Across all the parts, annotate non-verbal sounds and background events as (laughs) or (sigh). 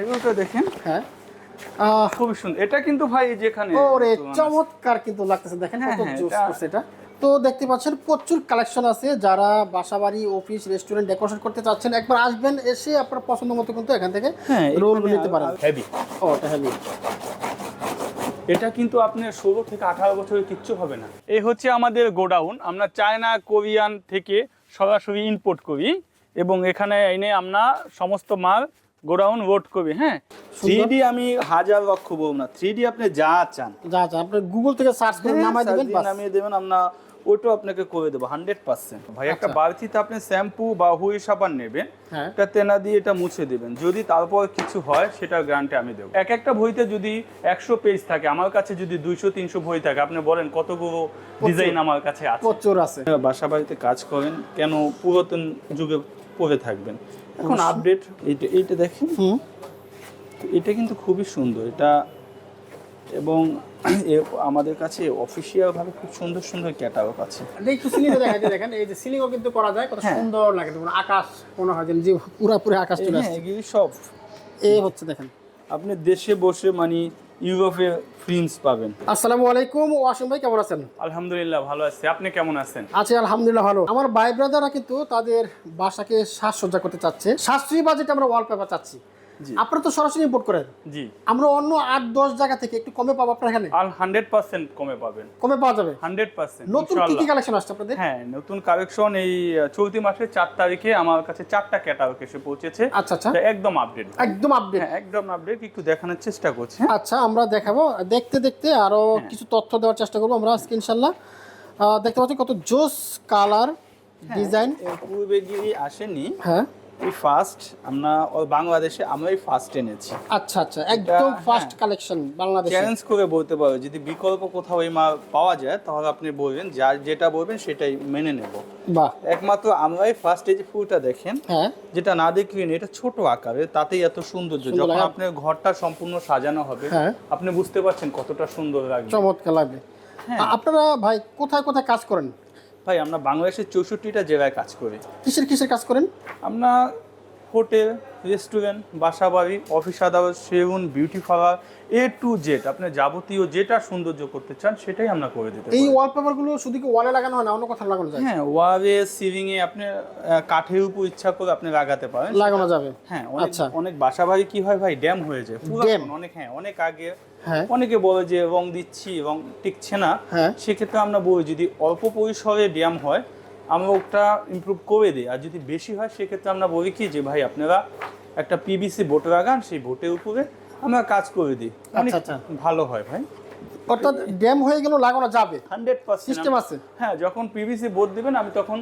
এগুলোটা দেখেন। হ্যাঁ। খুবই সুন্দর। এটা কিন্তু ভাই যেখানে ওরে চমৎকার কিন্তু লাগতেছে। দেখেন হ্যাঁ, কত হ্যাঁ, জোস করছে এটা। তো দেখতে পাচ্ছেন প্রচুর কালেকশন আছে। যারা বাসাবাড়ি অফিস রেস্টুরেন্ট ডেকোরেশন করতে চাচ্ছেন একবার আসবেন এসে আপনার পছন্দ মতো কিন্তু এখান থেকে হ্যাঁ রোল নিতে পারেন। হেভি ও এটা হেভি এটা কিন্তু আপনার ষোলো থেকে আঠারো বছরের কিচ্ছু হবে না। এই হচ্ছে আমাদের গোডাউন। আমরা চায়না কোরিয়ান থেকে সরাসরি ইম্পোর্ট করি। এবং এখানে এনে আমরা সমস্ত মাল গোডাউন লোড করি হ্যাঁ? থ্রি ডি আমি হাজার লক্ষ বলব না। থ্রি ডি আপনি যা চান। যা যা আপনি গুগল থেকে সার্চ করে হ্যাঁ, নামাই দিবেন নামিয়ে দেবেন আমরা ওটাও আপনাকে করে দেবো হান্ড্রেড পার্সেন্ট ভাই একটা আচ্ছা। বালতিতে আপনি শ্যাম্পু বা হুই সাবান নেবেন হ্যাঁ। একটা তেনা দিয়ে এটা মুছে দেবেন। যদি তারপর কিছু হয় সেটার গ্যারান্টি আমি দেবো। এক একটা বইতে যদি একশো পেজ থাকে আমার কাছে যদি দুইশো তিনশো বই থাকে আপনি বলেন কতগুলো ডিজাইন আমার কাছে আছে? প্রচুর আছে। বাসা বাড়িতে কাজ করেন কেন পুরাতন যুগে পড়ে থাকবেন? এখন আপডেট এইটা এইটা দেখেন। হুম। এটা কিন্তু খুবই সুন্দর। এটা এবং (clears throat) আমাদের কাছে অফিসিয়াল ভাবে খুব সুন্দর সুন্দর ক্যাটালগ আছে। এটা একটু সিলিং দেখা যায় দেখেন। এই যে সিলিংও কিন্তু করা যায় কত হ্যাঁ। সুন্দর লাগে দেখুন। আকাশ মনে হয় যেন যে পুরোপুরি আকাশ চলে হ্যাঁ আসছে। এগুলি সব। এই হচ্ছে দেখেন। আপনি দেশে বসে মানে ইউরোপে ফ্রিন্স পাবেন। আসসালামু আলাইকুম ওয়াসিম ভাই কেমন আছেন? আলহামদুলিল্লাহ ভালো আছি। আপনি কেমন আছেন? আছি আলহামদুলিল্লাহ ভালো। আমার ভাই ব্রাদাররা কিন্তু তাদের বাসাকে সাজসজ্জা করতে চাচ্ছে। সাশ্রয়ী বাজেটে আমরা ওয়ালপেপার চাচ্ছি। আপনারা তো সরাসরি ইম্পোর্ট করেন। জি। আমরা অন্য আট দশ জায়গা থেকে একটু কমে পাবো আপনার এখানে? আর হান্ড্রেড পার্সেন্ট কমে পাবেন। কমে পাওয়া যাবে? হান্ড্রেড পার্সেন্ট নতুন কি কি কালেকশন আসছে আপনাদের? হ্যাঁ নতুন কালেকশন এই চলতি মাসের চার তারিখে আমার কাছে চারটা ক্যাটালগ এসে পৌঁছেছে। আচ্ছা আচ্ছা। একদম আপডেট একদম আপডেট হ্যাঁ একদম আপডেট একটু দেখানোর চেষ্টা করছি। হ্যাঁ? আচ্ছা আমরা দেখাবো। দেখতে দেখতে আরও কিছু তথ্য দেওয়ার চেষ্টা করব আমরা আজকে ইনশাল্লাহ দেখতে পাচ্ছি কত জোস কালার ডিজাইন। পূর্বে গিয়ে আসেনি হ্যাঁ। এই ফার্স্ট আমরা বাংলাদেশে আমরাই ফার্স্ট এনেছি। আচ্ছা আচ্ছা একদম হ্যাঁ। ফার্স্ট কালেকশন বাংলাদেশে। চ্যালেঞ্জ করে বলতে পারো যদি বিকল্প কোথাও এই মাল পাওয়া যায় তাহলে আপনি বলবেন যা যেটা বলবেন সেটাই মেনে নেব। বাহ। একমাত্র আমরাই ফার্স্ট এই যে ফুলটা দেখেন হ্যাঁ। যেটা না দেখলেন এটা ছোট আকারে তাতেই এত সৌন্দর্য। যখন আপনার ঘরটা সম্পূর্ণ সাজানো হবে হ্যাঁ। আপনি বুঝতে পারছেন কতটা সুন্দর লাগবে। চমৎকার লাগবে। হ্যাঁ। আপনারা ভাই কোথায় কোথায় কাজ করেন? ভাই আমরা বাংলাদেশের চৌষট্টিটা জেলায় কাজ করি। কিসের কিসের কাজ করেন? আমরা হোটেল রেস্টুরেন্ট বাসা বাড়ি অফিস আদালত সেগুন beauty parlour A to Z আপনি যাবতীয় যেটা সৌন্দর্য করতে চান সেটাই আমরা করে দিতে এই পারি। ওয়ালপেপারগুলো শুধু কি ওয়ালে লাগানো হয় না অন্য কোথাও লাগানো যায়? হ্যাঁ ওয়ালে সিলিং এ আপনি কাঠের উপর ইচ্ছা করে আপনি লাগাতে পারেন। লাগানো যাবে। হ্যাঁ অনেক আচ্ছা। অনেক বাসা বাড়ি কি হয় ভাই? ড্যাম হয়ে যায়? অনেক হ্যাঁ অনেক আগে হ্যাঁ। অনেকে বলে যে রং দিচ্ছি রং টিকছে না। হ্যাঁ। সেক্ষেত্রে আমরা বলি যদি অল্প পরিসরে ড্যাম হয় আমরা ওটা ইমপ্রুভ করে দিই। আর যদি বেশি হয় সেক্ষেত্রে আমরা বলি কি যে ভাই আপনারা একটা পিবিসি বোট লাগান সেই বোটের উপরে আমরা কাজ করে দিই। অনেক আচ্ছা, ভালো হয় ভাই। অর্থাৎ ড্যাম হয়ে গেলেও লাগানো যাবে। হান্ড্রেড সিস্টেম আছে। হ্যাঁ যখন পিভিসি বোর্ড দিবেন আমি তখন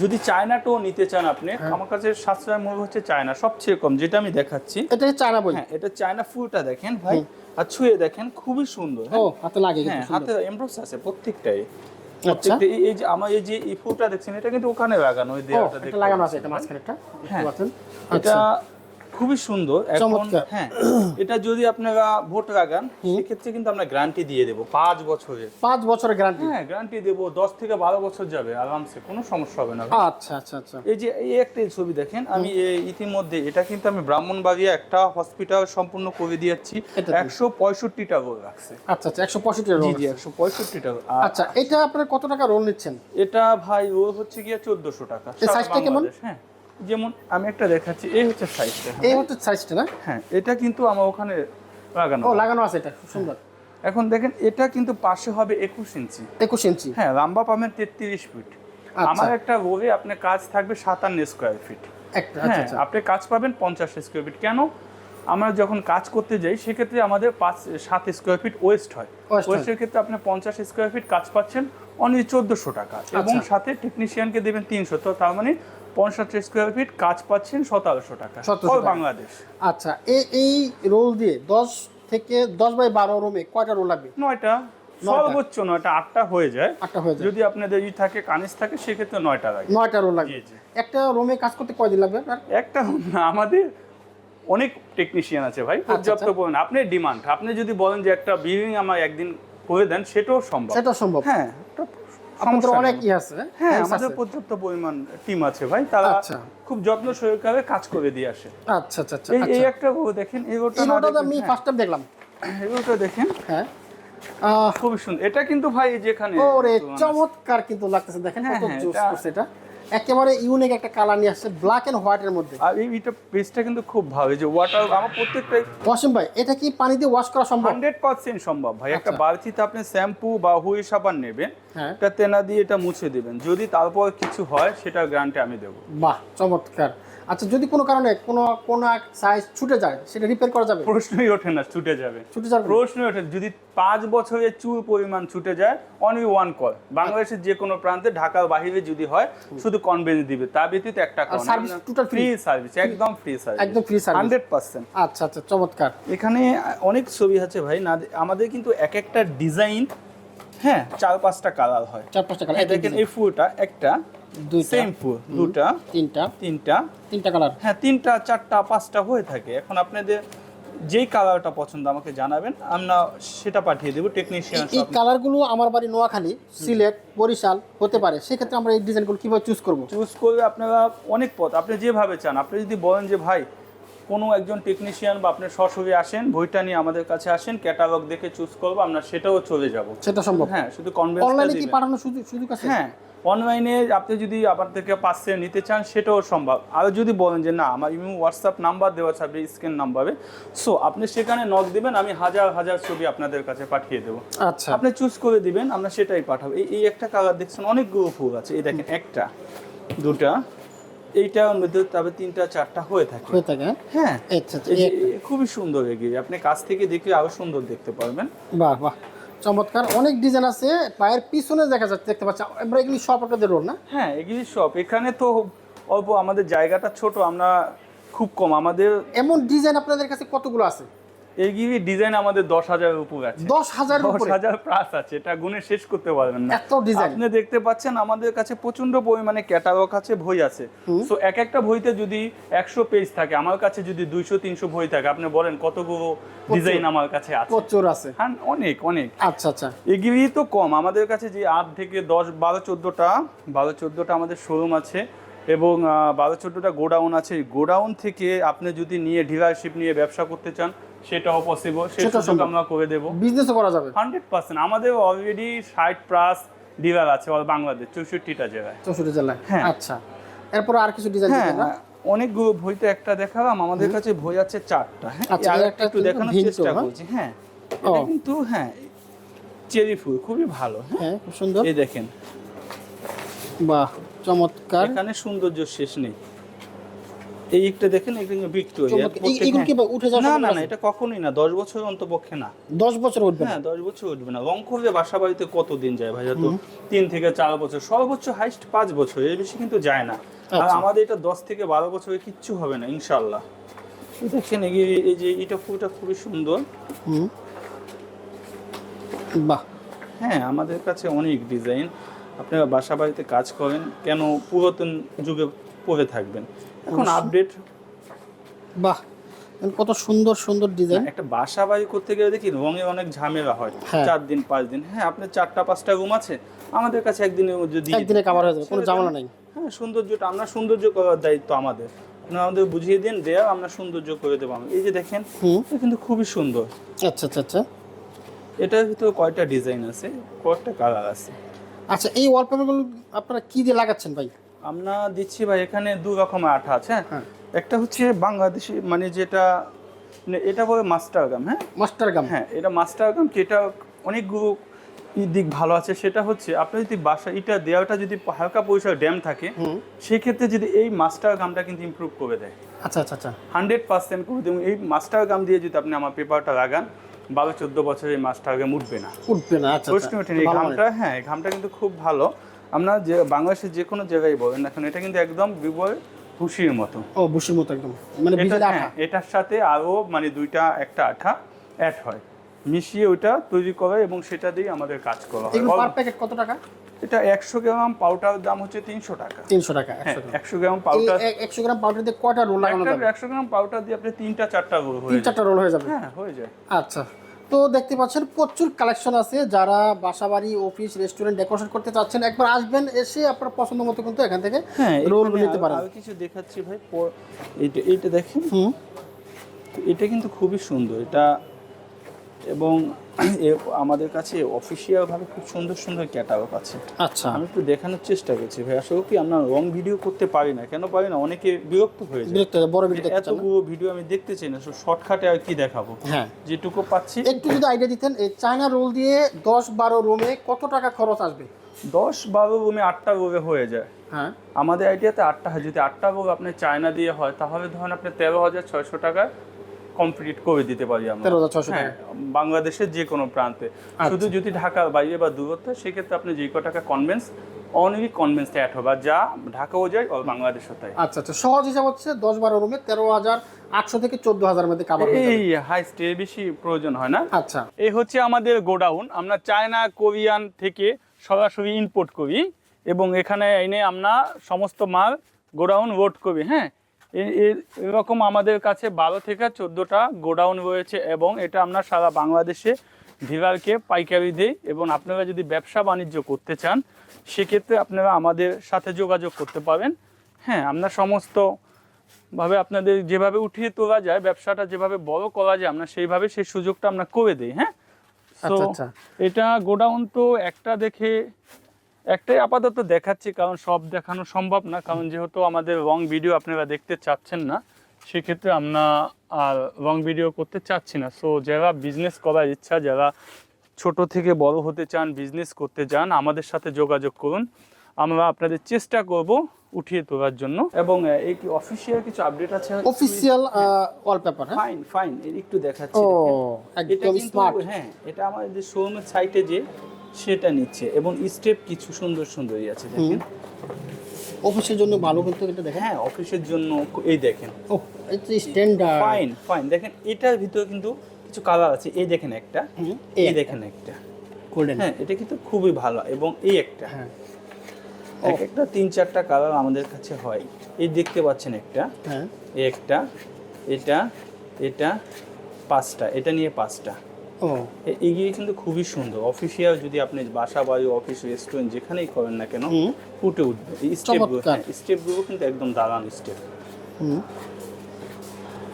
যদি চায়নাটাও নিতে চান আপনি হ্যাঁ। আমার কাছে সাশ্রয় মূল্য হচ্ছে চায়না সবচেয়ে কম যেটা আমি দেখাচ্ছি। এটা চায়না বই হ্যাঁ এটা চায়না ফুলটা দেখেন ভাই। আর ছুঁয়ে দেখেন খুবই সুন্দর ও হাতে লাগে হ্যাঁ হাতে এমব্রোস আছে প্রত্যেকটাই। আচ্ছা প্রত্যেকটা এই- যে আমার এই যে এই ফুলটা দেখছেন এটা কিন্তু ওখানে লাগানো ওই দেয়ালটা লাগানো আছে এটা মাঝখানে একটা হ্যাঁ। এটা আচ্ছা। খুবই সুন্দর। এখন হ্যাঁ এটা যদি আপনারা ভোট লাগান সেক্ষেত্রে কিন্তু আমরা গ্যারান্টি দিয়ে দেবো পাঁচ বছরের। পাঁচ বছরের গ্যারান্টি হ্যাঁ গ্যারান্টি দেবো দশ থেকে বারো বছর যাবে আরামসে কোনো সমস্যা হবে না। আচ্ছা আচ্ছা আচ্ছা। এই যে এই একটা ছবি দেখেন আমি ইতিমধ্যে এটা কিন্তু আমি ব্রাহ্মণবাড়িয়া একটা হসপিটাল সম্পূর্ণ করে দিয়েছি একশো পঁয়ষট্টিটা রোল রাখছে আচ্ছা আচ্ছা একশো পঁয়ষট্টি জি জি একশো পঁয়ষট্টিটা roll। আর আচ্ছা এটা আপনার কত টাকা রোল নিচ্ছেন? এটা ভাই ও হচ্ছে গিয়ে চোদ্দশো টাকা এই সারা size টা কেমন? হ্যাঁ। যেমন আমি একটা দেখাচ্ছি এই হচ্ছে সাইজটা এই হচ্ছে সাইজটা না? হ্যাঁ এটা কিন্তু আমার ওখানে লাগানো ও লাগানো আছে এটা খুব সুন্দর। এখন দেখেন এটা কিন্তু পাশে হবে একুশ ইঞ্চি। একুশ ইঞ্চি? হ্যাঁ লম্বা পাবেন তেত্রিশ ফিট। আচ্ছা। আমার একটা রোলে আপনার কাজ থাকবে সাতান্ন স্কোয়ার ফিট একটা আচ্ছা হ্যাঁ আচ্ছা। আপনি কাজ পাবেন পঞ্চাশ স্কোয়ার ফিট কেন? আমরা যখন কাজ করতে যাই সেক্ষেত্রে আমাদের পাঁচ সাত স্কোয়ার ফিট ওয়েস্ট হয়। ওয়েস্টের ক্ষেত্রে আপনি পঞ্চাশ স্কোয়ার ফিট কাজ পাচ্ছেন অনলি চোদ্দোশো টাকা। এবং। সাথে টেকনিশিয়ানকে দেবেন তিনশো। তো তার মানে পঞ্চাশ স্কোয়ার ফিট কাজ পাচ্ছেন সতেরোশো টাকা। 1700 বাংলাদেশ আচ্ছা এই এই রোল দিয়ে দশ থেকে দশ বাই বারো রুমে কয়টা রোল লাগবে? নয়টা। সর্বোচ্চ নয়টা আটটা হয়ে যায়। আটটা হয়ে যাবে যদি আপনাদের ই থাকে কানিস থাকে সেক্ষেত্রে নয়টা লাগে। নয়টা রোল লাগবে। একটা রুমে কাজ করতে কয়দিন লাগবে আপনার? একটা না আমাদের অনেক টেকনিশিয়ান আছে ভাই আচ্ছা, পর্যাপ্ত পরিমাণ। আপনি ডিমান্ড আপনি যদি বলেন যে একটা বিল্ডিং আমার একদিন করে দেন সেটাও সম্ভব। সেটা সম্ভব। হ্যাঁ সমস্যা অনেক ই আছে। হ্যাঁ আমাদের পর্যাপ্ত পরিমাণ টিম আছে ভাই। তারা আচ্ছা। খুব যত্ন সহকারে কাজ করে দিয়ে আসে। আচ্ছা আচ্ছা আচ্ছা এই আচ্ছা। একটা গরু দেখেন এই গরুটা আমি হ্যাঁ, ফার্স্ট টাইম দেখলাম এই গরুটা দেখেন। হ্যাঁ। খুবই সুন্দর। এটা কিন্তু ভাই যেখানে ওরে চমৎকার কিন্তু লাগতেছে। দেখেন হ্যাঁ, কত হ্যাঁ, জোস করছে এটা। একেবারে ইউনিক একটা কালার নিয়ে আসছে ব্ল্যাক এন্ড হোয়াইট এর মধ্যে। আর এই এটা পেস্টটা কিন্তু খুব ভালো যে ওয়াটার আমার প্রত্যেকটাই ওয়াসিম ভাই এটা কি পানি দিয়ে ওয়াশ করা সম্ভব? হান্ড্রেড পার্সেন্ট সম্ভব ভাই। একটা আচ্ছা। বালতিতে আপনি শ্যাম্পু বা হুই সাবান নেবেন হ্যাঁ। এটা তেনা দিয়ে এটা মুছে দিবেন। যদি তারপর কিছু হয় সেটা গ্যারান্টি আমি দেব। বাহ চমৎকার। আচ্ছা যদি কোনো কারণে কোনো কোনো এক সাইজ ছুটে যায় সেটা রিপেয়ার করা যাবে? প্রশ্নই ওঠে না ছুটে যাবে। ছুটে যাবে প্রশ্নই ওঠে যদি পাঁচ বছরের চুল পরিমাণ ছুটে যায় অনলি ওয়ান কল বাংলাদেশের যে কোনো প্রান্তে ঢাকার বাহিরে যদি হয় শুধু কনভেন্স দিবে। তা ব্যতীত একটা call service total free service একদম ফ্রি সার্ভিস একদম ফ্রি? হান্ড্রেড পার্সেন্ট আচ্ছা আচ্ছা চমৎকার। এখানে অনেক ছবি আছে ভাই। না আমাদের কিন্তু এক একটা ডিজাইন হ্যাঁ চার পাঁচটা কালার হয়। চার পাঁচটা কালার দেখেন এই ফুলটা একটা ফুল দুটা তিনটা। তিনটা। তিনটা কালার হ্যাঁ তিনটা চারটা পাঁচটা হয়ে থাকে। এখন আপনাদের যেই কালারটা পছন্দ আমাকে জানাবেন আমরা সেটা পাঠিয়ে দেবো টেকনিশিয়ান এই কালারগুলো আমার বাড়ি নোয়াখালী সিলেট বরিশাল হতে পারে। সেক্ষেত্রে আমরা এই ডিজাইনগুলো কীভাবে চুজ করব? চুজ করবে আপনারা অনেক পথ আপনি যেভাবে চান। আপনি যদি বলেন যে ভাই কোনো একজন টেকনিশিয়ান বা আপনার সরাসরি আসেন বইটা নিয়ে আমাদের কাছে আসেন ক্যাটালগ দেখে চুজ করব আমরা সেটাও চলে যাব। সেটা সম্ভব? হ্যাঁ শুধু অনলাইনে কি পাঠানোর সুযোগ সুযোগ আছে? হ্যাঁ অনলাইনে আপনি যদি আবার থেকে পাশে নিতে চান সেটাও সম্ভব। আর যদি বলেন যে না আমার ইমো হোয়াটসঅ্যাপ নাম্বার দেওয়া আপনি স্ক্যান নাম্বারে সো আপনি সেখানে নক দিবেন আমি হাজার হাজার ছবি আপনাদের কাছে পাঠিয়ে দেবো। আচ্ছা। আপনি চুজ করে দিবেন আমরা সেটাই পাঠাবো। এই এই একটা কালার দেখছেন অনেকগুলো ফুল আছে। এই দেখেন একটা দুটা এইটার মধ্যে তবে তিনটা চারটা হয়ে থাকে। হয়ে থাকে হ্যাঁ? হ্যাঁ। আচ্ছা আচ্ছা খুবই সুন্দর এগিয়ে। আপনি কাছ থেকে দেখে আরও সুন্দর দেখতে পারবেন। বাহ বাহ। চমৎকার। অনেক ডিজাইন আছে। পায়ের পিছনে দেখা যাচ্ছে দেখতে পাচ্ছি আমরা এগুলি সব আপনাদের রোল না? হ্যাঁ এগুলি সব এখানে তো অল্প আমাদের জায়গাটা ছোট আমরা খুব কম। আমাদের এমন ডিজাইন আপনাদের কাছে কতগুলো আছে? এগুলি ডিজাইন আমাদের দশ হাজারের উপর আছে। দশ হাজার দশ হাজার প্লাস আছে এটা গুণে শেষ করতে পারবেন না। এত ডিজাইন আপনি দেখতে পাচ্ছেন আমাদের কাছে প্রচণ্ড পরিমাণে ক্যাটালগ আছে বই আছে। সো এক একটা বইতে যদি একশো পেজ থাকে আমার কাছে যদি দুইশো তিনশো বই থাকে আপনি বলেন কতগুলো ডিজাইন আমার কাছে আছে? প্রচুর আছে। হ্যাঁ অনেক অনেক। আচ্ছা আচ্ছা। এগুলি তো কম। আমাদের কাছে যে আট থেকে দশ বারো চোদ্দোটা বারো চোদ্দোটা আমাদের শোরুম আছে এবং বারো চোদ্দোটা গোডাউন আছে। গোডাউন থেকে আপনি যদি নিয়ে ডিলারশিপ নিয়ে ব্যবসা করতে চান সেটাও পসিবল সেটা সুযোগ আমরা করে দেবো। বিজনেসও করা যাবে। হান্ড্রেড পার্সেন্ট আমাদের অলরেডি ষাট প্লাস ডিলার আছে অল বাংলাদেশ চৌষট্টিটা জেলায় চৌষট্টি জেলায়? হ্যাঁ। আচ্ছা। এরপর আর কিছু ডিজাইন হ্যাঁ অনেকগুলো বইতে একটা দেখালাম। আমাদের কাছে বই আছে চারটা হ্যাঁ? আচ্ছা, একটা একটা দেখানোর চেষ্টা হ্যাঁ? করছি হ্যাঁ। এটা কিন্তু হ্যাঁ চেরি ফুল খুবই ভালো হ্যাঁ? হ্যাঁ খুব সুন্দর। এই দেখেন। বাহ চমৎকার। এখানে সৌন্দর্য শেষ নেই। এই একটা দেখেন ভিক্টোরিয়া। কি উঠে না না না এটা কখনোই না দশ বছর অন্তপক্ষে না। দশ বছর উঠবে না? হ্যাঁ দশ বছর উঠবে না। রং বাসা বাড়িতে কত দিন যায় ভাই? তো থেকে বছর সর্বোচ্চ হাইস্ট বছর এর বেশি কিন্তু যায় না। আর আচ্ছা। আমাদের এটা দশ থেকে বারো বছরে কিচ্ছু হবে না দেখেন এই- যে এটা ফুলটা খুবই সুন্দর। হুম। বাহ। হ্যাঁ আমাদের কাছে অনেক ডিজাইন আপনারা বাসা বাড়িতে কাজ করেন কেন পুরাতন যুগে পরে থাকবেন? এখন আপডেট বাহ কত সুন্দর সুন্দর ডিজাইন একটা বাসা বাড়ি করতে গেলে দেখি রঙে অনেক ঝামেলা হয়। হ্যাঁ। চার দিন পাঁচ দিন। হ্যাঁ আপনার চারটা পাঁচটা রুম আছে। আমাদের কাছে একদিনের মধ্যে দিয়ে একদিনে কাভার হয়ে যাবে কোনো ঝামেলা নাই। হ্যাঁ সৌন্দর্যটা আমরা সৌন্দর্য করার দায়িত্ব আমাদের। আমাদের বুঝিয়ে দিন দেয়া আমরা সৌন্দর্য করে দেবো আমি। এই যে দেখেন কিন্তু খুবই সুন্দর। আচ্ছা আচ্ছা আচ্ছা। এটার ভিতরে কয়টা ডিজাইন আছে কয়েকটা কালার আছে? আচ্ছা এই ওয়ালপেপারগুলো আপনারা কি দিয়ে লাগাচ্ছেন ভাই? আমরা দিচ্ছি ভাই এখানে দু রকমের আঠা আছে হ্যাঁ? হ্যাঁ। একটা হচ্ছে বাংলাদেশি মানে যেটা মানে এটা বলে মাস্টার গাম হ্যাঁ? Master gum. হ্যাঁ এটা মাস্টার গাম যেটা অনেকগুলো দিক ভালো আছে সেটা হচ্ছে আপনি যদি বাসা এটা দেওয়াটা যদি হালকা পরিসর ড্যাম থাকে সেক্ষেত্রে যদি এই মাস্টার গামটা কিন্তু ইমপ্রুভ করে দেয়। আচ্ছা আচ্ছা আচ্ছা। হান্ড্রেড পার্সেন্ট করে দেবেন এই মাস্টার গাম দিয়ে যদি আপনি আমার পেপারটা লাগান বারো চোদ্দ বছরের এই মাস্টার গাম উঠবে না। উঠবে না আচ্ছা প্রশ্ন ওঠেনি এই। ঘামটা হ্যাঁ এই ঘামটা কিন্তু খুব ভালো। আমরা যে বাংলাদেশের যে কোনো জায়গায় বলেন না এখন এটা কিন্তু একদম বিবর খুশির মতো। ও বুসির মতো একদম। মানে হ্যাঁ, এটার সাথে আরও মানে দুইটা একটা আঠা অ্যাড হয়। মিশিয়ে ওইটা তৈরি করে এবং সেটা দিয়ে আমাদের কাজ করা হয়। পার প্যাকেট কত টাকা? এটা একশো গ্রাম পাউডার দাম হচ্ছে তিনশো টাকা। তিনশো টাকা হ্যাঁ একশো গ্রাম পাউডার একশো গ্রাম পাউডার দিয়ে কটা রোল লাগানো যাবে? একশো গ্রাম পাউডার দিয়ে আপনি তিনটা চারটা রোল হয়ে চারটা রোল হয়ে যাবে? হ্যাঁ হয়ে যায়। আচ্ছা। তো দেখতে পাচ্ছেন প্রচুর কালেকশন আছে। যারা বাসাবাড়ি অফিস রেস্টুরেন্ট ডেকোরেশন করতে চাচ্ছেন একবার আসবেন এসে আপনার পছন্দ মতো কিন্তু এখান থেকে হ্যাঁ রোল এখানে নিতে পারেন। আমি কিছু দেখাচ্ছি ভাই এইটা এইটা দেখেন। হুম। এটা কিন্তু খুবই সুন্দর। এটা এবং আমাদের কাছে অফিসিয়ালভাবে খুব সুন্দর সুন্দর ক্যাটালগ আছে। আচ্ছা। আমি একটু দেখানোর চেষ্টা করছি ভাই। আসলে কি আমরা লং ভিডিও করতে পারি না। কেন পারি না? অনেকে বিরক্ত হয়ে যায়। বিরক্ত বড় ভিডিও এতগুলো ভিডিও আমি দেখতে চাই না। শর্টকাটে আর কি দেখাবো? হ্যাঁ। যেটুকু পাচ্ছি। একটু যদি আইডিয়া দিতেন এই চায়না রোল দিয়ে দশ বারো রুমে কত টাকা খরচ আসবে? দশ বারো রুমে আটটা রোগে হয়ে যায়। হ্যাঁ। আমাদের আইডিয়াতে আটটা হয়। যদি আটটা রোগ আপনার চায়না দিয়ে হয় তাহলে ধরেন আপনি তেরো হাজার ছয়শো টাকা কমপ্লিট করে দিতে পারি আমরা। হ্যাঁ বাংলাদেশের যে কোনো প্রান্তে। আচ্ছা। শুধু যদি ঢাকার বাইরে বা দূরত্ব সেক্ষেত্রে আপনি যে ক টাকা কনভেন্স অনলি কনভেন্সটা অ্যাড হবে। যা ঢাকাও যায় ও বাংলাদেশও তাই। আচ্ছা আচ্ছা। সহজ হিসাব হচ্ছে দশ বারো রুমে তেরো হাজার আটশো থেকে চোদ্দ হাজার মধ্যে কাভার এই হাই স্টে বেশি প্রয়োজন হয় না। আচ্ছা। এই হচ্ছে আমাদের গোডাউন। আমরা চায়না কোরিয়ান থেকে সরাসরি ইম্পোর্ট করি। এবং এখানে এনে আমরা সমস্ত মাল গোডাউন লোড করি হ্যাঁ? এরকম আমাদের কাছে বারো থেকে চোদ্দোটা গোডাউন রয়েছে এবং এটা আমরা সারা বাংলাদেশে ডিলারকে পাইকারি দিই এবং আপনারা যদি ব্যবসা বাণিজ্য করতে চান সেক্ষেত্রে আপনারা আমাদের সাথে যোগাযোগ করতে পারেন হ্যাঁ আমরা সমস্ত ভাবে আপনাদের যেভাবে উঠিয়ে তোলা যায় ব্যবসাটা যেভাবে বড় করা যায় আমরা সেইভাবে সেই সুযোগটা আমরা করে দিই হ্যাঁ তো আচ্ছা, আচ্ছা। এটা গোডাউন তো একটা দেখে একটাই আপাতত দেখাচ্ছি কারণ সব দেখানো সম্ভব না কারণ যেহেতু আমাদের রং ভিডিও আপনারা দেখতে চাচ্ছেন না সেক্ষেত্রে আমরা আর রং ভিডিও করতে চাচ্ছি না। সো যারা বিজনেস করার ইচ্ছা যারা ছোট থেকে বড় হতে চান বিজনেস করতে চান আমাদের সাথে যোগাযোগ করুন। আমরা আপনাদের চেষ্টা করব উঠিয়ে তোলার জন্য। এবং এই কি অফিসিয়াল কিছু আপডেট আছে? অফিসিয়াল ওয়ালপেপার হ্যাঁ? ফাইন ফাইন একটু দেখাচ্ছি। ও একদম স্মার্ট হ্যাঁ এটা আমাদের শোরুমের সাইটে যে সেটা নিচ্ছে এবং স্টেপ কিছু সুন্দর সুন্দরই আছে দেখেন। অফিসের জন্য ভালো কিন্তু এটা দেখেন। হ্যাঁ অফিসের জন্য এই দেখেন। ও এটা স্ট্যান্ডার্ড ফাইন ফাইন দেখেন এটার ভিতরে কিন্তু কিছু কালার আছে। এই দেখেন একটা এই দেখেন একটা। গোল্ডেন হ্যাঁ এটা কিন্তু খুবই ভালো এবং এই একটা। হ্যাঁ। এক একটা তিন চারটা কালার আমাদের কাছে হয়। এই দেখতে পাচ্ছেন একটা হ্যাঁ। এই একটা এটা এটা পাঁচটা এটা নিয়ে পাঁচটা। ও। এগিয়ে কিন্তু খুবই সুন্দর। অফিসিয়াল যদি আপনি বাসা বাড়ি অফিস রেস্টুরেন্ট যেখানেই করেন না কেন ফুটে উঠবে। স্টেপগুলো স্টেপগুলো কিন্তু একদম দাঁড়ান স্টেপ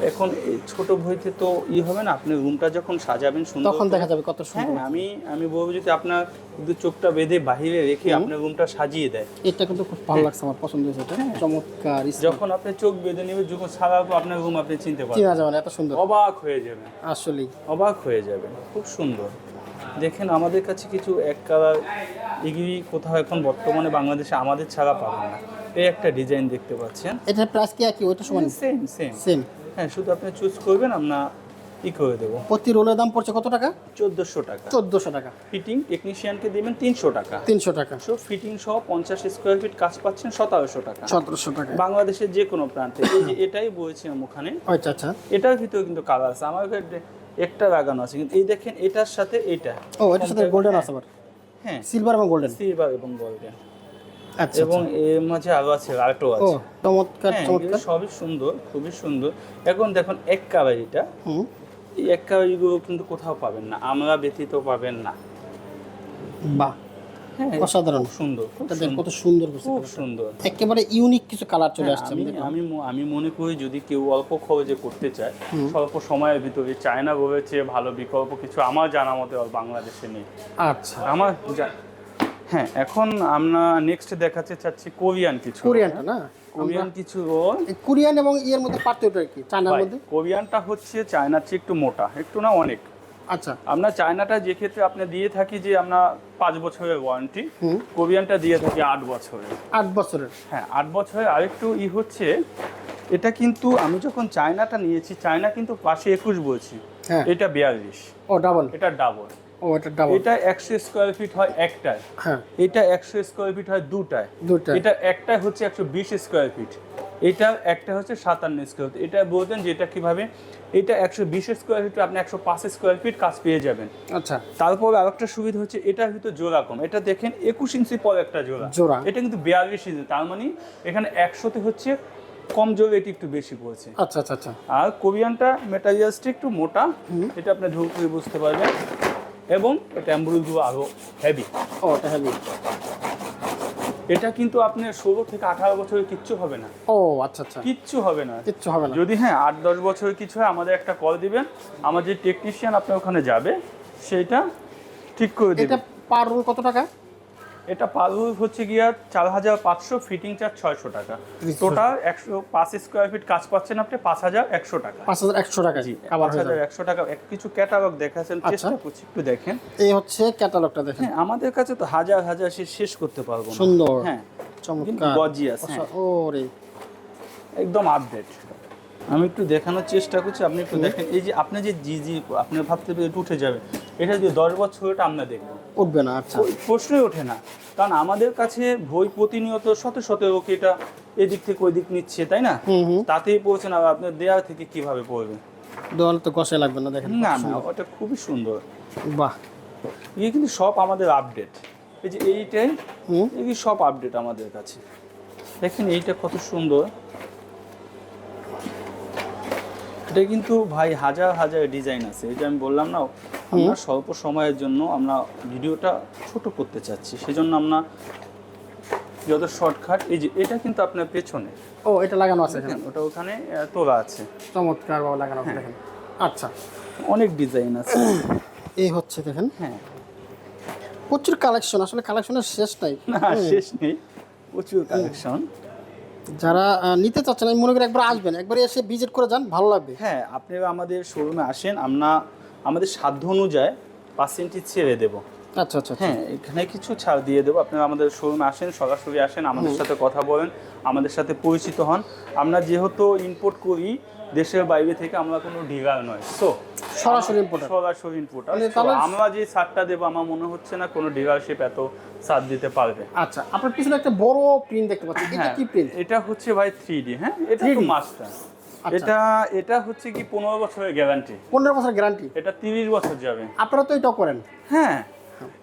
এখন এই ছোট বইতে তো ই হবে না আপনি রুমটা যখন সাজাবেন সুন্দর তখন দেখা যাবে কত হ্যাঁ সুন্দর আমি আমি বলব যদি আপনার কিন্তু চোখটা বেঁধে বাহিরে রেখে আপনার রুমটা সাজিয়ে দেয়। এটা কিন্তু খুব ভালো লাগছে আমার পছন্দ হয়েছে এটা। হ্যাঁ। চমৎকার যখন আপনি চোখ বেঁধে নেবে যখন সারাবো আপনার রুম আপনি চিনতে পারবেন। চেনা যাবে এত সুন্দর। অবাক হয়ে যাবে আসলেই। অবাক হয়ে যাবে খুব সুন্দর। দেখেন আমাদের কাছে কিছু এক কালার এগুলি কোথাও এখন বর্তমানে বাংলাদেশে আমাদের ছাড়া পাবেন না। এই একটা ডিজাইন দেখতে পাচ্ছেন। এটার প্রাইস কি একই? ওইটা সমান সেম সেম সেম হ্যাঁ শুধু আপনি চুজ করবেন আমরা ই করে দেবো। প্রতি রোলের দাম পড়ছে কত টাকা? চোদ্দোশো টাকা। চোদ্দোশো টাকা। ফিটিং টেকনিশিয়ানকে দিবেন তিনশো টাকা। তিনশো টাকা। সো ফিটিং সহ পঞ্চাশ স্কোয়ার ফিট কাজ পাচ্ছেন সতেরোশো টাকা। সতেরোশো টাকা। বাংলাদেশের যে কোনো প্রান্তে। এই যে এটাই বলেছিলাম ওখানে। আচ্ছা আচ্ছা। এটার ভিতরে কিন্তু কালার আছে। আমার একটা লাগানো আছে। কিন্তু এই দেখেন এটার সাথে এটা ও এটার সাথে গোল্ডেন আছে আবার। হ্যাঁ। সিলভার এবং গোল্ডেন সিলভার এবং গোল্ডেন এবং এর মাঝে আরও আছে আরেকটাও আছে। চমৎকার হ্যাঁ চমৎকার। সবই সুন্দর খুবই সুন্দর। এখন দেখুন এক হুম। এই এক কাবারিগুলো কিন্তু কোথাও পাবেন না আমরা ব্যতীত পাবেন না। বাহ হ্যাঁ অসাধারণ। সুন্দর কত সুন্দর খুব সুন্দর। একেবারে ইউনিক কিছু কালার চলে আসছে আমি আমি মনে করি যদি কেউ অল্প খরচে করতে চায় স্বল্প সময়ের ভিতরে চায়না রয়েছে ভালো বিকল্প কিছু আমার জানা মতে বাংলাদেশে নেই। আচ্ছা। আমার হ্যাঁ এখন আমরা নেক্সট দেখাতে চাচ্ছি কোরিয়ান কিছু কোরিয়ানটা না? কোরিয়ান কিছু কোরিয়ান এবং ইয়ের মধ্যে পার্থক্যটা কি? চায়নার মধ্যে? কোরিয়ানটা হচ্ছে চায়নার চেয়ে একটু মোটা একটু না অনেক। আচ্ছা। আমরা চায়নাটা যে ক্ষেত্রে আপনি দিয়ে থাকি যে আমরা পাঁচ বছরের ওয়ারেন্টি হুম। কোরিয়ানটা দিয়ে থাকি আট বছরের। আট বছরের। হ্যাঁ আট বছরের আরেকটু ই হচ্ছে এটা কিন্তু আমি যখন চায়নাটা নিয়েছি চায়না কিন্তু পাশে একুশ বলছি। হ্যাঁ। এটা বিয়াল্লিশ। ও ডাবল এটা ডাবল ও এটা ডাবল এটা একশো স্কোয়ার ফিট হয় একটায়। হ্যাঁ। এটা স্কোয়ার ফিট হয় দুটায়। দুটা এটা একটাই হচ্ছে স্কোয়ার ফিট এটা একটা হচ্ছে সাতান্ন স্কোয়ার ফিট এটা বলতেন যে এটা কীভাবে? এটা একশো বিশ স্কোয়ার ফিট আপনি একশো পাঁচ স্কোয়ার ফিট কাজ পেয়ে যাবেন। আচ্ছা। তারপর আরেকটা সুবিধা হচ্ছে এটার ভিতর জোড়া কম। এটা দেখেন একুশ ইঞ্চি পর একটা জোড়া। জোড়া। এটা কিন্তু বিয়াল্লিশ ইঞ্চি তার মানে এখানে একশোতে হচ্ছে কম জোর এটি একটু বেশি পড়ছে। আচ্ছা আচ্ছা আচ্ছা। আর কোরিয়ানটা মেটারিয়ালসটা একটু মোটা। এটা আপনি করে বুঝতে পারবেন। এবং এটা অ্যাম্বুলেন্স আরও হেভি ও এটা হেভি এটা কিন্তু আপনার ষোলো থেকে আঠারো বছরের কিচ্ছু হবে না। ও আচ্ছা আচ্ছা। কিচ্ছু হবে না। কিচ্ছু হবে না। যদি হ্যাঁ আট দশ বছরের কিছু হয় আমাদের একটা কল দিবেন। আমার যে টেকনিশিয়ান আপনার ওখানে যাবে সেটা ঠিক করে এটা দেবে পার রোল কত টাকা? এটা পালু হচ্ছে গিয়া চার হাজার পাঁচশো ফিটিং চার্জ ছয়শো টাকা। টোটাল একশো পাঁচ স্কোয়ার ফিট কাজ পাচ্ছেন আপনি পাঁচ হাজার একশো টাকা। পাঁচ হাজার একশো টাকা জি পাঁচ হাজার একশো টাকা। কিছু ক্যাটালগ দেখাচ্ছেন আচ্ছা। চেষ্টা করছি একটু দেখেন। এই হচ্ছে ক্যাটালগটা দেখেন। হ্যাঁ আমাদের কাছে তো হাজার হাজার সে শেষ করতে পারব সুন্দর। হ্যাঁ চমৎকার। গজিয়াস হ্যাঁ। ও রে একদম আপডেট আমি একটু দেখানোর চেষ্টা করছি আপনি একটু দেখেন। এই যে আপনি যে জি জি আপনি ভাবতে উঠে যাবে। এটা যদি দশ বছর এটা আমরা দেখব। উঠবে না আচ্ছা। প্রশ্নই ওঠে না। কারণ আমাদের কাছে বই প্রতিনিয়ত শত শত লোক এটা এদিক থেকে ওই দিক নিচ্ছে তাই না? তাতেই পড়ছে না আপনার দেয়া থেকে কীভাবে পড়বে? দেওয়াল তো কষে লাগবে না দেখেন। না না ওটা খুবই সুন্দর। বাহ। এই কিন্তু সব আমাদের আপডেট এই যে এইটাই এই সব আপডেট আমাদের কাছে। দেখেন এইটা কত সুন্দর। এটা কিন্তু ভাই হাজার হাজার ডিজাইন আছে। যে আমি বললাম না আমরা স্বল্প সময়ের জন্য আমরা ভিডিওটা ছোট করতে চাচ্ছি। সেজন্য আমরা যত শর্টকাট এই যে এটা কিন্তু আপনার পেছনে। ও এটা লাগানো আছে ওটা ওখানে তোলা আছে। চমৎকার ভাবে লাগানো হ্যাঁ। আছে দেখেন। আচ্ছা। অনেক ডিজাইন আছে। (clears throat) এই হচ্ছে দেখেন। হ্যাঁ। প্রচুর কালেকশন আসলে কালেকশনের শেষ নাই। না শেষ নেই। প্রচুর কালেকশন। যারা নিতে চাচ্ছেন আমি মনে করি একবার আসবেন একবার এসে ভিজিট করে যান ভালো লাগবে। হ্যাঁ আপনি আমাদের শোরুমে আসেন আমরা আমাদের সাধ্য অনুযায়ী পার্সেন্টেজ ছেড়ে দেবো। আচ্ছা আচ্ছা আচ্ছা। হ্যাঁ এখানে কিছু ছাড় দিয়ে দেবো। আপনারা আমাদের শোরুমে আসেন সরাসরি আসেন আমাদের সাথে কথা বলেন আমাদের সাথে পরিচিত হন। আমরা যেহেতু ইম্পোর্ট করি দেশের বাইরে থেকে আমরা কোনো ডিলার নয়। সো সরাসরি importer। সরাসরি ইম্পোর্টার মানে আমরা যে দেবো আমার মনে হচ্ছে না কোনো ডিলারশিপ এত ছাড় দিতে পারবে। আচ্ছা আপনার পিছনে একটা বড় প্রিন্ট দেখতে পাচ্ছি। এটা হ্যাঁ কি প্রিন্ট এটা হচ্ছে ভাই থ্রি ডি হ্যাঁ? এটা তো মাস্টার আচ্ছা। এটা এটা হচ্ছে কি পনেরো বছরের গ্যারান্টি পনেরো বছর গ্যারান্টি এটা তিরিশ বছর যাবে। আপনারা তো এটাও করেন। হ্যাঁ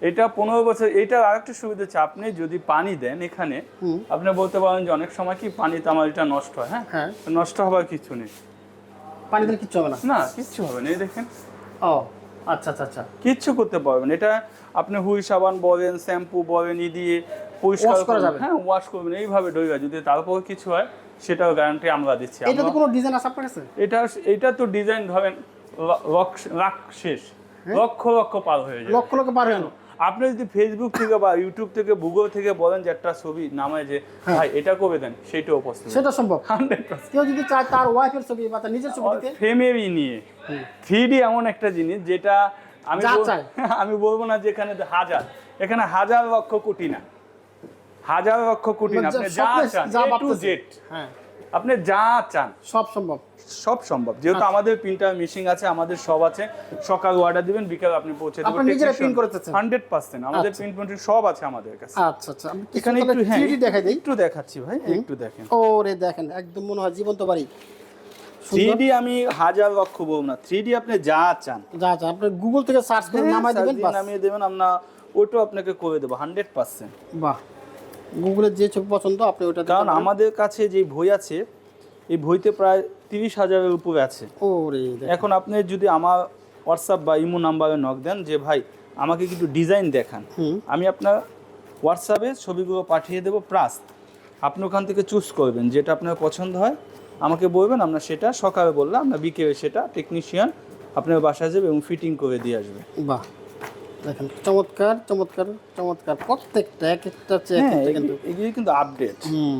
এটা পনেরো বছর এটার আরেকটা সুবিধা হচ্ছে আপনি যদি পানি দেন এখানে আপনি বলতে পারেন যে অনেক সময় কি পানিতে আমার এটা নষ্ট হয় হ্যাঁ? হ্যাঁ। নষ্ট হবার কিছু নেই। পানি দিলে কিচ্ছু হবে না? না কিচ্ছু হবে না এই দেখেন। ও আচ্ছা আচ্ছা আচ্ছা। কিচ্ছু করতে পারবেন এটা আপনি হুই সাবান বলেন শ্যাম্পু বলেন ই দিয়ে পরিষ্কার করা যাবে। হ্যাঁ ওয়াশ করবেন। এইভাবে ডইবা যদি তারপর কিছু হয় সেটাও গ্যারান্টি আমরা দিচ্ছি। এটাতে তো কোনো ডিজাইন আছে আপনার কাছে? এটা এটা তো ডিজাইন ধরেন লক্ষ- শেষ। লক্ষ লক্ষ পার হয়ে যায় লক্ষ লক্ষ পার হলো আপনি যদি ফেসবুক থেকে বা ইউটিউব থেকে গুগল থেকে বলেন যে একটা ছবি নামায় যে হ্যাঁ। ভাই এটা করে দেন? সেটাও পসিবল সেটা সম্ভব। কেউ যদি চায় তার ওয়াইফের ছবি বা তার নিজের ছবি দিতে। ফ্রেমেরই নিয়ে। থ্রি ডি এমন একটা জিনিস যেটা আমি। (laughs) আমি বলব না যে এখানে হাজার। এখানে হাজার লক্ষ কোটি না। হাজার লক্ষ কোটি না। আপনি যা চান to ভাবতেছে। Z, হ্যাঁ। আপনি যা চান। সব সম্ভব। সব সম্ভব। যেহেতু আচ্ছা। আমাদের প্রিন্টার মেশিন আছে আমাদের সব আছে। সকাল অর্ডার দিবেন বিকাল আপনি পৌঁছে দেবেন আপনারা নিজেরা print করে চাচ্ছেন? হান্ড্রেড পার্সেন্ট আমাদের আচ্ছা। প্রিন্ট প্রিন্টিং সব আছে আমাদের কাছে। আচ্ছা আচ্ছা। আমি এখানে একটু হ্যাঁ 3D দেখাই দিই। একটু দেখাচ্ছি ভাই একটু দেখেন। ওরে দেখেন একদম মনে হয় জীবন্ত বাড়ি। থ্রি ডি আমি হাজার লক্ষ বলব না। থ্রি ডি আপনি যা চান। যা যা আপনি গুগল থেকে সার্চ করে নামাই হ্যাঁ, দিবেন বাস। নামিয়ে দেবেন আমরা ওইটাও আপনাকে করে দেবো হান্ড্রেড পার্সেন্ট বাহ। গুগলের যে ছবি পছন্দ আপনি ওটা কারণ আমাদের কাছে যে বই আছে এই বইতে প্রায় তিরিশ হাজারের উপরে আছে। ও রে এখন আপনি যদি আমার হোয়াটসঅ্যাপ বা ইমো নাম্বারে নক দেন যে ভাই আমাকে কিছু ডিজাইন দেখান। আমি আপনার হোয়াটসঅ্যাপে ছবিগুলো পাঠিয়ে দেবো প্লাস আপনি ওখান থেকে চুজ করবেন যেটা আপনার পছন্দ হয় আমাকে বলবেন আমরা সেটা সকালে বললাম আমরা বিকেলে সেটা টেকনিশিয়ান আপনার বাসায় যাবে এবং ফিটিং করে দিয়ে আসবে। বাহ। দেখেন চমৎকার চমৎকার চমৎকার। প্রত্যেকটা এক একটা হ্যাঁ কিন্তু এগুলি- এগুলি কিন্তু আপডেট হুম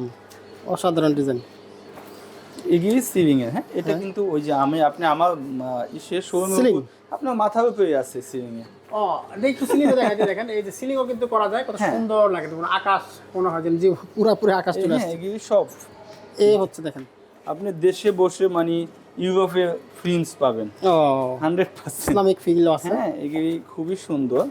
অসাধারণ ডিজাইন এগুলি সিলিং এর হ্যাঁ? এটা কিন্তু ওই যে আমি আপনি আমার ইসে শোরুমে? আপনার মাথার উপরে আছে সিলিং এ। ও একটু সিলিং দেখেন এই যে সিলিংও কিন্তু করা যায় কত হ্যাঁ। সুন্দর লাগে দেখুন আকাশ মনে হয় যে পুরাপুরি আকাশ চলে হ্যাঁ আসছে। সব। এই হচ্ছে দেখেন। আপনি দেশে বসে মানে ইউরোপে ফিল্মস পাবেন। ও। হান্ড্রেড পার্সেন্ট ইসলামিক ফিল আছে। হ্যাঁ এগুলি খুবই সুন্দর।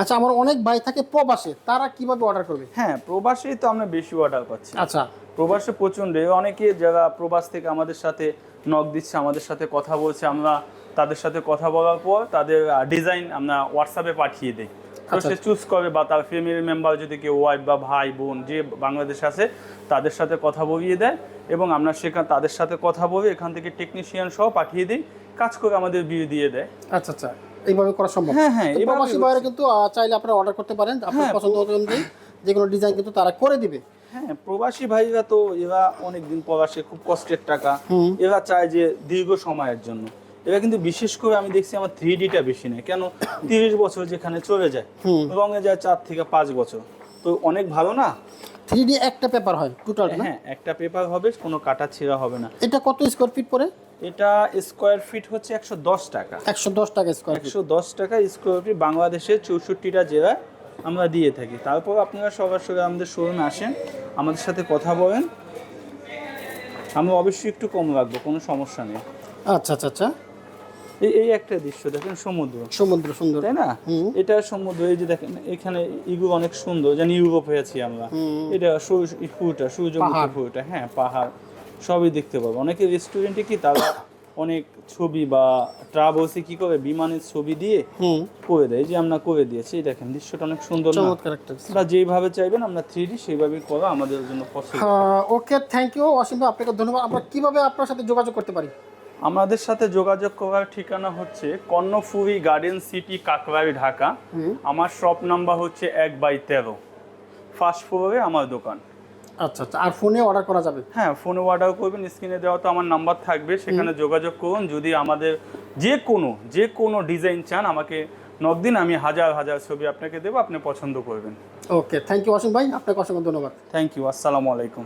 আচ্ছা আমার অনেক ভাই থাকে প্রবাসে তারা কীভাবে অর্ডার করবে? হ্যাঁ প্রবাসেই তো আমরা বেশি অর্ডার পাচ্ছি। আচ্ছা। প্রবাসে প্রচণ্ড অনেকে যারা প্রবাস থেকে আমাদের সাথে নক দিচ্ছে আমাদের সাথে কথা বলছে আমরা তাদের সাথে কথা বলার পর তাদের ডিজাইন আমরা হোয়াটসঅ্যাপে পাঠিয়ে দিই। তো আচ্ছা, সে চুজ করে বা তার ফ্যামিলি মেম্বার যদি কেউ ওয়াইফ বা ভাই বোন যে বাংলাদেশে আছে তাদের সাথে কথা বলিয়ে দেয় এবং আমরা সেখানে তাদের সাথে কথা বলে এখান থেকে টেকনিশিয়ান সহ পাঠিয়ে দিই কাজ করে আমাদের বিয়ে দিয়ে দেয়। আচ্ছা আচ্ছা। এইভাবে করা সম্ভব। হ্যাঁ, হ্যাঁ, প্রবাসী ভাইরা কিন্তু চাইলে আপনারা অর্ডার করতে পারেন। আপনার হ্যাঁ, পছন্দ অনুযায়ী যে কোনো ডিজাইন কিন্তু তারা করে দিবে। হ্যাঁ প্রবাসী ভাইরা তো এরা অনেকদিন প্রবাসে খুব কষ্টের টাকা। এরা চায় যে দীর্ঘ সময়ের জন্য। এরা কিন্তু বিশেষ করে আমি দেখছি আমার থ্রি ডিটা বেশি নেই। কেন? তিরিশ বছর যেখানে চলে যায় রঙে যায় চার থেকে পাঁচ বছর। তো অনেক ভালো না? থ্রি ডি একটা পেপার হয় টোটাল হ্যাঁ একটা পেপার হবে কোনো কাটা ছিঁড়া হবে না। এটা কত স্কোয়ার ফিট পরে এটা স্কোয়ার ফিট হচ্ছে একশো দশ টাকা। একশো দশ টাকা স্কোয়ার একশো দশ টাকা স্কোয়ার ফিট বাংলাদেশের চৌষট্টিটা জেলায় আমরা দিয়ে থাকি। তারপর আপনারা সবার সরাসরি আমাদের শোরুমে আসেন আমাদের সাথে কথা বলেন। আমরা অবশ্যই একটু কম রাখব কোনো সমস্যা নেই। আচ্ছা আচ্ছা আচ্ছা। এই এই একটা দৃশ্য দেখেন সমুদ্র। সমুদ্র সুন্দর। তাই না? এটা সমুদ্র এই যে দেখেন এখানে ইগুলো অনেক সুন্দর যেন ইউরোপে আছি আমরা। এটা সূর্য- এই সূর্যমুখী পাহাড়। হ্যাঁ পাহাড় সবই দেখতে পাবো। অনেকে রেস্টুরেন্টে কি তারা অনেক ছবি বা ট্রাভেলসে কি করে বিমানের ছবি দিয়ে করে দেয় যে আমরা করে দিয়েছি এই দেখেন দৃশ্যটা অনেক সুন্দর না? যেইভাবে চাইবেন আমরা থ্রি ডি সেইভাবেই করা আমাদের জন্য পছন্দ ওকে থ্যাংক ইউ অসীম আপনাকে ধন্যবাদ। আমরা কীভাবে আপনার সাথে যোগাযোগ করতে পারি? আমাদের সাথে যোগাযোগ করার ঠিকানা হচ্ছে কর্ণফুরি গার্ডেন সিটি কাকরাই ঢাকা। আমার শপ নাম্বার হচ্ছে এক বাই তেরো। ফার্স্ট ফ্লোরে আমার দোকান। আচ্ছা আচ্ছা। আর ফোনে অর্ডার করা যাবে? হ্যাঁ ফোনে অর্ডার করবেন স্ক্রিনে দেওয়া তো আমার নাম্বার থাকবে সেখানে যোগাযোগ করুন। যদি আমাদের যে কোনো যে কোনো ডিজাইন চান আমাকে নক দিন আমি হাজার হাজার ছবি আপনাকে দেবো আপনি পছন্দ করবেন। ওকে থ্যাংক ইউ অসীম ভাই আপনাকে অসংখ্য ধন্যবাদ। থ্যাংক ইউ আসসালামু আলাইকুম।